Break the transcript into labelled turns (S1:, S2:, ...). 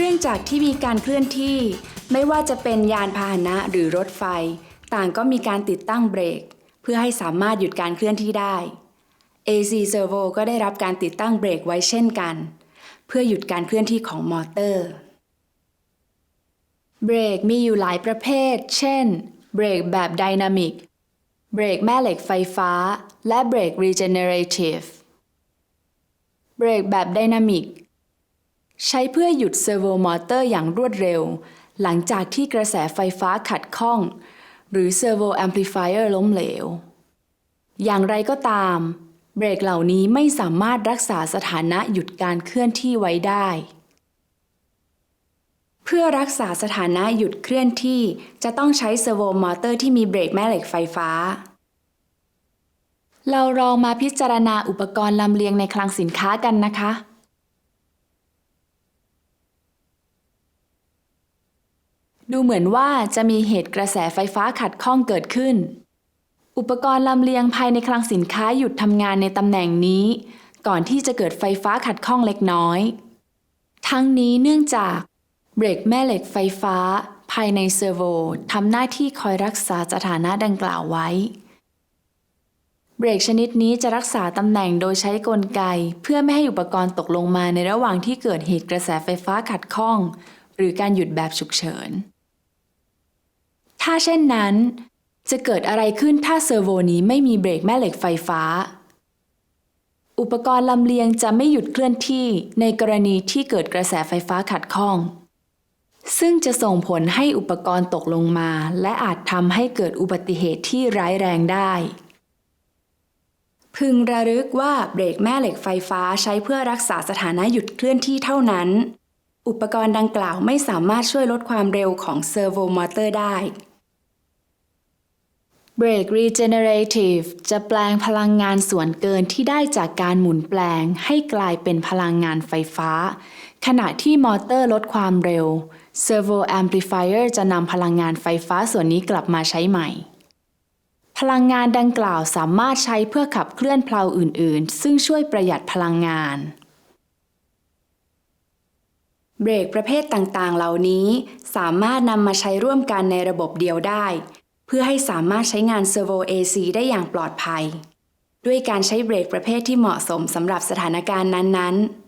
S1: รื่องจักรที่มีการเคลื่อนที่ ไม่ว่าจะเป็นยานพาหนะหรือรถไฟ ต่างก็มีการติดตั้งเบรก เพื่อให้สามารถหยุดการเคลื่อนที่ได้ AC Servo ก็ได้รับการติดตั้งเบรกไว้เช่นกัน เพื่อหยุดการเคลื่อนที่ของมอเตอร์เบรกมีอยู่หลายประเภท เช่น เบรกแบบไดนามิก เบรกแม่เหล็กไฟฟ้า และเบรก regenerative เบรกแบบไดนามิก ใช้เพื่อหยุดเซอร์โวมอเตอร์อย่างรวดเร็ว หลังจากที่กระแสไฟฟ้าขัดข้อง หรือเซอร์โวแอมพลิฟายเออร์ล้มเหลว อย่างไรก็ตาม เบรกเหล่านี้ไม่สามารถรักษาสถานะหยุดการเคลื่อนที่ไว้ได้ เพื่อรักษาสถานะหยุดเคลื่อนที่จะต้องใช้เซอร์โวมอเตอร์ที่มีเบรกแม่เหล็กไฟฟ้าเราลองมาพิจารณาอุปกรณ์ลำเลียงในคลังสินค้ากันนะคะ ดูเหมือนว่าจะมีเหตุกระแสไฟฟ้าขัดข้องเกิดขึ้น อุปกรณ์ลำเลียงภายในคลังสินค้าหยุดทำงานในตำแหน่งนี้ ก่อนที่จะเกิดไฟฟ้าขัดข้องเล็กน้อย ทั้งนี้เนื่องจากเบรกแม่เหล็กไฟฟ้า ภายในเซอร์โวทำหน้าที่คอยรักษาสถานะดังกล่าวไว้ เบรกชนิดนี้จะรักษาตำแหน่งโดยใช้กลไก เพื่อไม่ให้อุปกรณ์ตกลงมาในระหว่างที่เกิดเหตุกระแสไฟฟ้าขัดข้อง หรือการหยุดแบบฉุกเฉิน ถ้าเช่นนั้น จะเกิดอะไรขึ้นถ้าเซอร์โวนี้ไม่มีเบรกแม่เหล็กไฟฟ้า อุปกรณ์ลำเลียงจะไม่หยุดเคลื่อนที่ในกรณีที่เกิดกระแสไฟฟ้าขัดข้อง ซึ่งจะส่งผลให้อุปกรณ์ตกลงมา และอาจทำให้เกิดอุบัติเหตุที่ร้ายแรงได้พึงระลึกว่าเบรกแม่เหล็กไฟฟ้าใช้เพื่อรักษาสถานะหยุดเคลื่อนที่เท่านั้น อุปกรณ์ดังกล่าวไม่สามารถช่วยลดความเร็วของเซอร์โวมอเตอร์ได้ เบรก regenerative จะแปลงพลังงานส่วนเกินที่ได้จากการหมุนแปลงให้กลายเป็นพลังงานไฟฟ้า ขณะที่มอเตอร์ลดความเร็ว Servo Amplifier จะนำพลังงานไฟฟ้าส่วนนี้กลับมาใช้ใหม่ พลังงานดังกล่าวสามารถใช้เพื่อขับเคลื่อนเพลาอื่น ๆ ซึ่งช่วยประหยัดพลังงานเบรกประเภทต่างๆ เหล่านี้สามารถนำมาใช้ร่วมกันในระบบเดียวได้ พื่อให้สามารถใช้งาน Servo AC ได้อย่างปลอดภัย ด้วยการใช้เบรกประเภทที่เหมาะสมสำหรับสถานการณ์นั้นๆ